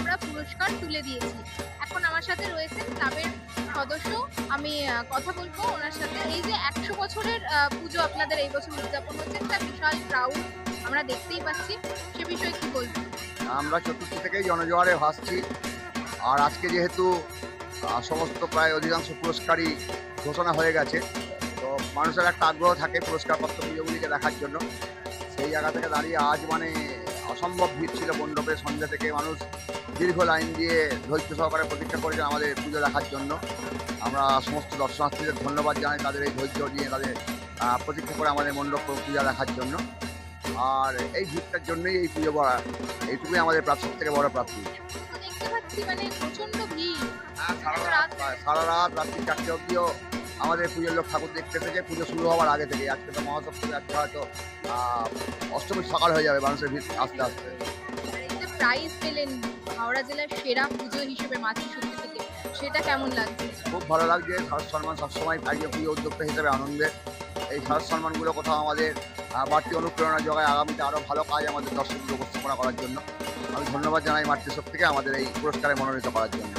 আমরা পুরস্কার তুলে দিয়েছি। এখন আমার সাথে রয়েছেন ক্লাবের সদস্য। আমি কথা বলব ওনার সাথে। এই যে একশো বছরের পুজো আপনাদের এই বছর উদযাপন হচ্ছে, একটা বিশাল ক্রাউড আমরা দেখতেই পাচ্ছি। সে বিষয়ে কি বলব আমরা চতুর্থ থেকেই জনজোয়ারে ভাসছি। আর আজকে যেহেতু সমস্ত প্রায় অধিকাংশ পুরস্কারই ঘোষণা হয়ে গেছে, তো মানুষের একটা আগ্রহ থাকে পুরস্কারপত্র পুজোগুলিকে দেখার জন্য। সেই জায়গা থেকে দাঁড়িয়ে আজ মানে অসম্ভব ভিড় ছিল মণ্ডপে। সন্ধ্যা থেকে মানুষ দীর্ঘ লাইন দিয়ে ধৈর্য সহকারে প্রতীক্ষা করেছেন আমাদের পুজো দেখার জন্য। আমরা সমস্ত দর্শনার্থীদের ধন্যবাদ জানাই তাদের এই ধৈর্য নিয়ে তাদের প্রতীক্ষা করে আমাদের মণ্ডপ পূজা দেখার জন্য। আর এই ভিড়টার জন্যই এই পুজো করা এইটুকুই আমাদের প্রাপ্ত সব থেকে বড় প্রাপ্তি। মানে হ্যাঁ, সারা রাত সারা রাত রাত্রি চারটে অব্দিও আমাদের পুজোর লোক ঠাকুর দেখতে এসেছে পুজো শুরু হওয়ার আগে থেকে আজকে তো মহাসপ্তমী আজকে হয়তো অষ্টমীর সকাল হয়ে যাবে মানুষের ভিড় আস্তে আস্তে। প্রাইজ পেলেন হাওড়া জেলার সেরা পুজো হিসেবে মাতৃশক্তি থেকে সেটা কেমন লাগছে? খুব ভালো লাগছে। শারদ সম্মান সবসময় থাকে পুজো উদ্যোক্তা হিসেবে আনন্দের এই শারদ সম্মানগুলো কোথাও আমাদের বাড়তি অনুপ্রেরণা যোগায় আগামীতে আরও ভালো কাজ আমাদের দর্শকদের উপস্থাপনা করার জন্য। আমি ধন্যবাদ জানাই মাতৃশক্তিকে আমাদের এই পুরস্কারে মনোনীত করার জন্য।